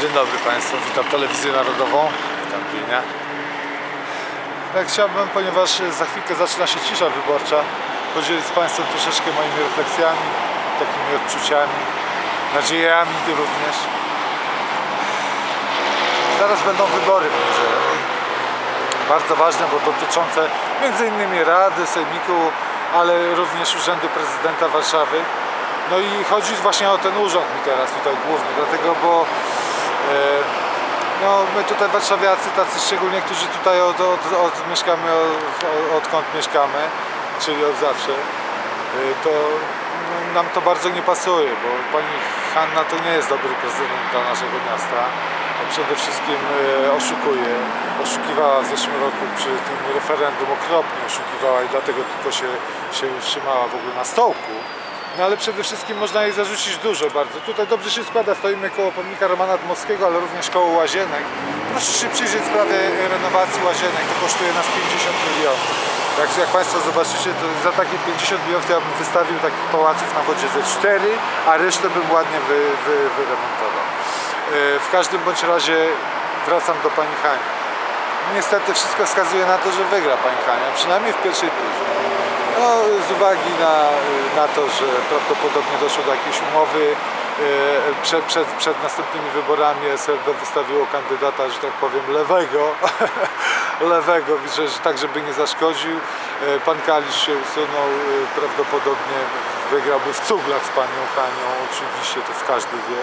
Dzień dobry Państwu, witam Telewizję Narodową, witam Pienia. Tak chciałbym, ponieważ za chwilkę zaczyna się cisza wyborcza, podzielić z Państwem troszeczkę moimi refleksjami, takimi odczuciami, nadziejami również. Zaraz będą wybory w niedzielę. Bardzo ważne, bo dotyczące innymi Rady, Sejmiku, ale również Urzędu Prezydenta Warszawy. No i chodzi właśnie o ten urząd mi teraz tutaj głównie, dlatego, bo no, my tutaj warszawiacy, tacy szczególnie, którzy tutaj od, od, od mieszkamy, od, odkąd mieszkamy, czyli od zawsze, e, to nam to bardzo nie pasuje, bo pani Hanna to nie jest dobry prezydent dla naszego miasta. Przede wszystkim e, oszukuje. Oszukiwała w zeszłym roku przy tym referendum, okropnie oszukiwała i dlatego tylko się, się utrzymała w ogóle na stołku. No ale przede wszystkim można jej zarzucić dużo bardzo. Tutaj dobrze się składa, stoimy koło pomnika Romana Dmowskiego, ale również koło Łazienek. Proszę się przyjrzeć sprawie renowacji Łazienek, to kosztuje nas 50 milionów. Jak, Państwo zobaczycie, to za takie 50 milionów ja bym wystawił takich pałaców na wodzie ze 4, a resztę bym ładnie wy, wy, wyremontował. E, W każdym bądź razie wracam do Pani Hani. Niestety wszystko wskazuje na to, że wygra Pani Hania, przynajmniej w pierwszej turze. No, z uwagi na, na to, że prawdopodobnie doszło do jakiejś umowy przed, przed, przed następnymi wyborami SLD wystawiło kandydata, że tak powiem, lewego, lewego, że, że tak, żeby nie zaszkodził. E, Pan Kalisz się usunął, e, prawdopodobnie wygrałby w cuglach z Panią Hanią, oczywiście to każdy wie,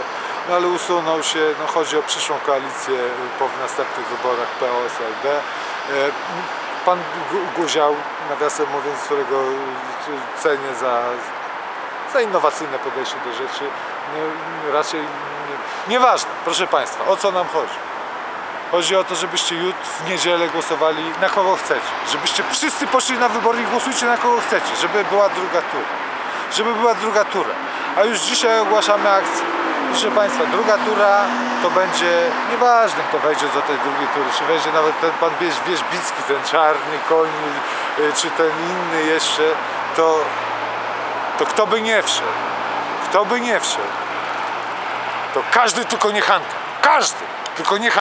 no ale usunął się, no chodzi o przyszłą koalicję e, po następnych wyborach PO-SLD. Pan Gu- Guział, nawiasem mówiąc, którego cenię za, za innowacyjne podejście do rzeczy, no, raczej nie, nieważne, proszę Państwa, o co nam chodzi? Chodzi o to, żebyście jutro w niedzielę głosowali na kogo chcecie, żebyście wszyscy poszli na wybory i głosujcie na kogo chcecie, żeby była druga tura, żeby była druga tura. A już dzisiaj ogłaszamy akcję. Proszę Państwa, druga tura to będzie, nieważne kto wejdzie do tej drugiej tury, czy wejdzie nawet ten pan Wieś, Wierzbicki, ten czarny koń, y, czy ten inny jeszcze, to, to kto by nie wszedł, kto by nie wszedł, to każdy tylko nie Hanka, każdy, tylko nie Hanka.